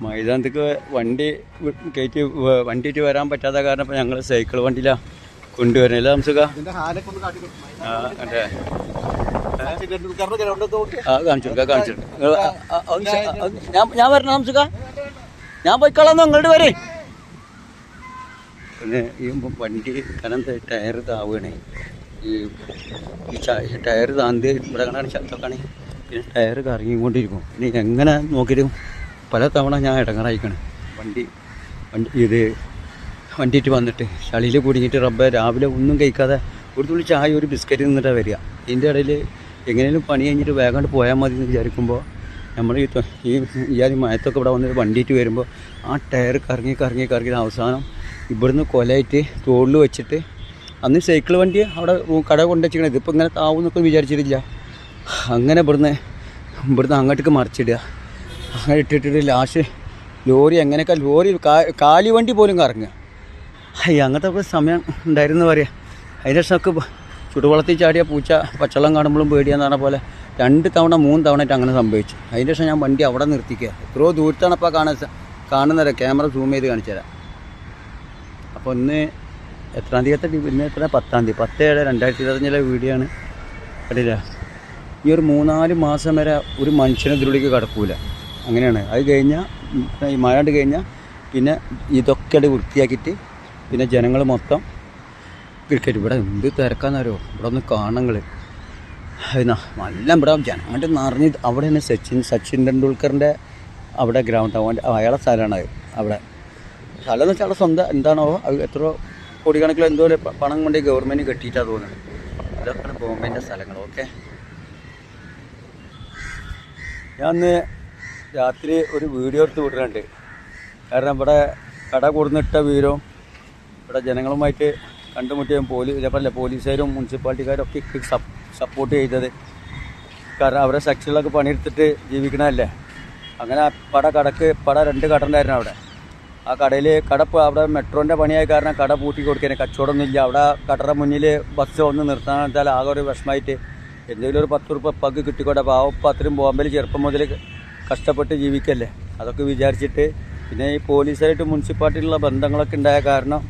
മൈതാനത്തേക്ക് വണ്ടി കയറ്റി വണ്ടിയിട്ട് വരാൻ പറ്റാത്ത കാരണം ഇപ്പം ഞങ്ങൾ സൈക്കിൾ വണ്ടിയിലാണ് കൊണ്ടുവരുന്നില്ല നമുക്ക്. അതെ. കാണിച്ചു ഞാൻ വരണം നമുക്ക് ഞാൻ പോയിക്കോളാം നിങ്ങളുടെ വരെ. പിന്നെ ഈ വണ്ടി കനം ടയർ താവുകയാണേ ഈ ഈ ടയർ താന്തി ഇവിടെ കണക്കാണ് ശബ്ദമൊക്കെ ആണെങ്കിൽ പിന്നെ ടയർ കറങ്ങിക്കൊണ്ടിരിക്കും. ഇനി എങ്ങനെ നോക്കിയിട്ടും പല തവണ ഞാൻ ഇടങ്ങറായിക്കണ്. വണ്ടി വണ്ടി ഇത് വണ്ടിയിട്ട് വന്നിട്ട് ചളിയിൽ കുടുങ്ങിയിട്ട് റബ്ബ രാവിലെ ഒന്നും കഴിക്കാതെ ഒരു തുള്ളി ചായ ഒരു ബിസ്ക്കറ്റ് നിന്നിട്ടാണ് വരിക. ഇതിന്റെ ഇടയിൽ എങ്ങനെയും പണി കഴിഞ്ഞിട്ട് വേഗം പോയാൽ മതി എന്ന് വിചാരിക്കുമ്പോൾ നമ്മൾ ഈ ഈ ഈ മയത്തൊക്കെ ഇവിടെ വന്നിട്ട് വണ്ടിയിട്ട് വരുമ്പോൾ ആ ടയർ കറങ്ങി കറങ്ങി കറങ്ങി അവസാനം ഇവിടുന്ന് കൊലയിട്ട് തോളിൽ വെച്ചിട്ട് അന്ന് സൈക്കിൾ വണ്ടി അവിടെ കട കൊണ്ടുവച്ചിരിക്കണത് ഇതിപ്പോൾ ഇങ്ങനെ താവും എന്നൊക്കെ വിചാരിച്ചിട്ടില്ല. അങ്ങനെ ഇവിടുന്ന് ഇവിടുന്ന് അങ്ങോട്ടേക്ക് മറിച്ചിടുക. അങ്ങനെ ഇട്ടിട്ടിട്ട് ലാസ്റ്റ് ലോറി എങ്ങനെയൊക്കെ ലോറി കാ- കാലി വണ്ടി പോലും കറങ്ങുക. അയ്യ അങ്ങനത്തെ ഒക്കെ സമയം ഉണ്ടായിരുന്നു പറയാം. അതിന്റെ ശേഷമൊക്കെ ചുടുവെള്ളത്തിൽ ചാടിയ പൂച്ച പച്ചവെള്ളം കാണുമ്പോഴും പേടിയാന്ന് പറഞ്ഞ പോലെ രണ്ട് തവണ മൂന്ന് തവണയായിട്ട് അങ്ങനെ സംഭവിച്ചു. അതിന്റെ ശേഷം ഞാൻ വണ്ടി അവിടെ നിർത്തിക്കുക. എത്രയോ ദൂരത്താണ് അപ്പോൾ കാണാൻ കാണുന്നത്. ക്യാമറ സൂം ചെയ്ത് കാണിച്ചു തരാം. അപ്പോൾ ഇന്ന് എത്രാം തീയതി ഇന്ന് എത്ര? പത്താം തീയതി. പത്ത് ഏഴ് രണ്ടായിരത്തി ഇരുപത്തഞ്ചിലെ വീഡിയോ ആണ്. കണ്ടില്ല? ഈ ഒരു മൂന്നാൽ മാസം വരെ ഒരു മനുഷ്യനെ ഇതിലൂടെക്ക് കടക്കൂല. അങ്ങനെയാണ്. അത് കഴിഞ്ഞാൽ ഈ മഴ കണ്ട് കഴിഞ്ഞാൽ പിന്നെ ഇതൊക്കെ വൃത്തിയാക്കിയിട്ട് പിന്നെ ജനങ്ങൾ മൊത്തം ക്രിക്കറ്റ് ഇവിടെ എന്ത് തിരക്കാന്നറിയോ? ഇവിടെ ഒന്ന് കാണങ്ങൾ നല്ല ഇവിടെ ജനങ്ങളുടെ നിറഞ്ഞ് അവിടെ തന്നെ സച്ചിൻ സച്ചിൻ ടെണ്ടുൽക്കറിന്റെ അവിടെ ഗ്രൗണ്ട് അവന്റെ അയാളെ സ്ഥലമാണ് അവിടെ. സ്ഥലം എന്ന് വെച്ചാൽ സ്വന്തം എന്താണോ അത് എത്ര കോടിക്കണക്കിൽ എന്തോ പണം കൊണ്ട് ഗവൺമെന്റ് കെട്ടിയിട്ടാണ് തോന്നുന്നത് ഇതൊക്കെയാണ് ബോംബെന്റെ സ്ഥലങ്ങൾ ഓക്കെ ഞാൻ രാത്രി ഒരു വീഡിയോ എടുത്ത് വിടുന്നുണ്ട്. കാരണം ഇവിടെ കട കൊടുന്നിട്ട വീരവും ഇവിടെ ജനങ്ങളുമായിട്ട് കണ്ടുമുട്ടിയും പോലീസ് പറഞ്ഞില്ല പോലീസുകാരും മുനിസിപ്പാലിറ്റിക്കാരും ഒക്കെ സപ്പോർട്ട് ചെയ്തത്. കാരണം അവരെ സെക്ഷനിലൊക്കെ പണിയെടുത്തിട്ട് ജീവിക്കണമല്ലേ അങ്ങനെ പട കടക്ക് പട രണ്ട് കട ഉണ്ടായിരുന്നു അവിടെ. ആ കടയിൽ കട അവിടെ മെട്രോന്റെ പണിയായ കാരണം കട പൂട്ടി കൊടുക്കാൻ കച്ചവടമൊന്നുമില്ല അവിടെ കടയുടെ മുന്നിൽ ബസ് ഒന്ന് നിർത്താൻ വെച്ചാൽ ആകെ ഒരു വിഷമമായിട്ട്. എന്തെങ്കിലും ഒരു പത്ത് റുപ്യ പഗ് കിട്ടിക്കോട്ടെ. അപ്പോൾ ആ അത്രയും ബോംബെയിൽ ചെറുപ്പം മുതൽ കഷ്ടപ്പെട്ട് ജീവിക്കല്ലേ? അതൊക്കെ വിചാരിച്ചിട്ട് പിന്നെ ഈ പോലീസായിട്ട് മുനിസിപ്പാലിറ്റിയിലുള്ള ബന്ധങ്ങളൊക്കെ ഉണ്ടായ കാരണം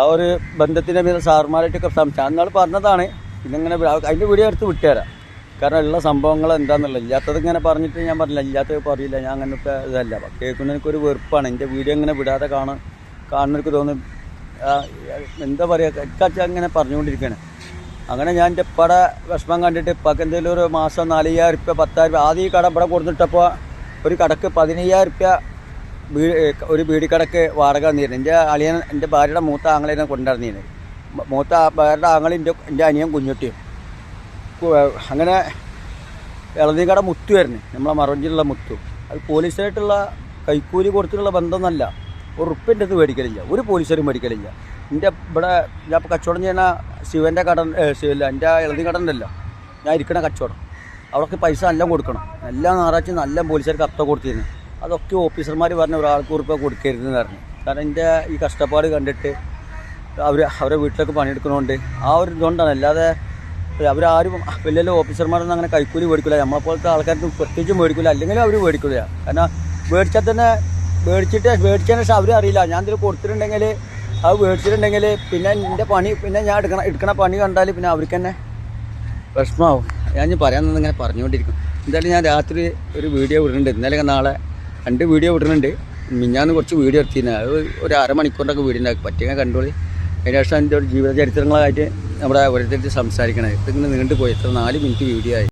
ആ ഒരു ബന്ധത്തിന്റെ మీద സാർമാരായിട്ടൊക്കെ സംശയം അന്നാൾ പറഞ്ഞതാണ്. ഇങ്ങനെ അതിന്റെ വീഡിയോ എടുത്ത് വിട്ടുതരാം. കാരണം ഉള്ള സംഭവങ്ങൾ എന്താണെന്നുള്ളത് ഇല്ലാത്തത് ഇങ്ങനെ പറഞ്ഞിട്ട് ഞാൻ പറഞ്ഞില്ല. ഇല്ലാത്തത് പറയില്ല. ഞാൻ അങ്ങനത്തെ ഇതല്ല. കേൾക്കുന്നതിനൊക്കെ ഒരു വെറുപ്പാണ്. എന്റെ വീഡിയോ ഇങ്ങനെ വിടാതെ കാണാൻ കാണുന്നവർക്ക് തോന്നും എന്താ പറയുക ഇക്കാച്ച അങ്ങനെ പറഞ്ഞുകൊണ്ടിരിക്കുകയാണ്. അങ്ങനെ ഞാൻ എന്റെ പട വിഷമം കണ്ടിട്ട് ഇപ്പം എന്തെങ്കിലും ഒരു മാസം നാലയ്യായിരം റുപ്യ പത്തായിരം രൂപ ആദ്യം ഈ കട ഇവിടെ കൊടുത്തിട്ടപ്പോൾ ഒരു കടക്ക് പതിനയ്യായിരം റുപ്യ വീ ഒരു ബീഡിക്കടക്ക് വാടക തന്നിരുന്നു. എന്റെ അളിയൻ എന്റെ ഭാര്യയുടെ മൂത്ത ആങ്ങളെ കൊണ്ടുവന്നിരുന്നു മൂത്ത ഭാര്യയുടെ ആങ്ങളെ എന്റെ എന്റെ അനിയൻ കുഞ്ഞുട്ടിയും. അങ്ങനെ ഇളനീക്കട മുത്തു വരുന്നു നമ്മളെ മറവഞ്ചിലുള്ള മുത്തു. അത് പോലീസായിട്ടുള്ള കൈക്കൂലി കൊടുത്തിട്ടുള്ള ബന്ധമൊന്നല്ല. ഒരു ഉറുപ്പിന്റെ അത് മേടിക്കലില്ല. ഒരു പോലീസുകാരും മേടിക്കലില്ല. എന്റെ ഇവിടെ ഞാൻ ഇപ്പോൾ കച്ചവടം ചെയ്യുന്ന ശിവന്റെ കട ഏ, ശിവല്ല എന്റെ എളുതി കട ഉണ്ടല്ലോ ഞാൻ ഇരിക്കണ കച്ചവടം. അവിടേക്ക് പൈസ എല്ലാം കൊടുക്കണം. എല്ലാ ഞായറാഴ്ച നല്ല പോലീസുകാർക്ക് അത്ത കൊടുത്തിരുന്നു. അതൊക്കെ ഓഫീസർമാർ പറഞ്ഞ ഒരാൾക്ക് ഉറപ്പ് കൊടുക്കരുതെന്ന് പറഞ്ഞു. കാരണം എന്റെ ഈ കഷ്ടപ്പാട് കണ്ടിട്ട് അവർ അവരെ വീട്ടിലൊക്കെ പണിയെടുക്കണോണ്ട് ആ ഒരു ഇതുകൊണ്ടാണ്. അല്ലാതെ അവരാരും വലിയ വലിയ ഓഫീസർമാരൊന്നും അങ്ങനെ കൈക്കൂലി മേടിക്കില്ല നമ്മളെപ്പോലത്തെ ആൾക്കാർക്ക് പ്രത്യേകിച്ച് മേടിക്കില്ല അല്ലെങ്കിൽ അവർ മേടിക്കില്ല കാരണം മേടിച്ചാൽ തന്നെ മേടിച്ചിട്ട് മേടിച്ചതിന് ശേഷം അവരറിയില്ല ഞാൻ ഇതിൽ കൊടുത്തിട്ടുണ്ടെങ്കിൽ അത് മേടിച്ചിട്ടുണ്ടെങ്കിൽ പിന്നെ എന്റെ പണി പിന്നെ ഞാൻ എടുക്കണ എടുക്കണ പണി കണ്ടാൽ പിന്നെ അവർക്ക് തന്നെ വിഷമാവും ഞാൻ നിന്ന് ഇങ്ങനെ പറഞ്ഞുകൊണ്ടിരിക്കും. എന്തായാലും ഞാൻ രാത്രി ഒരു വീഡിയോ വിടുന്നുണ്ട്. ഇന്നലെ നാളെ രണ്ട് വീഡിയോ വിടുന്നുണ്ട്. മിഞ്ഞാന്ന് കുറച്ച് വീഡിയോ എടുത്തിരുന്നു. അത് ഒരു അരമണിക്കൂറിന്റെയൊക്കെ വീഡിയോ ഉണ്ടാക്കി. പറ്റിയ കണ്ടോളി. അതിന് ശേഷം എന്റെ ഒരു ജീവിത ചരിത്രങ്ങളായിട്ട് നമ്മുടെ ഓരോരുത്തർ സംസാരിക്കണത് ഇതിങ്ങനെ നീണ്ടുപോയി. എത്ര നാല് മിനിറ്റ് വീഡിയോ ആയി.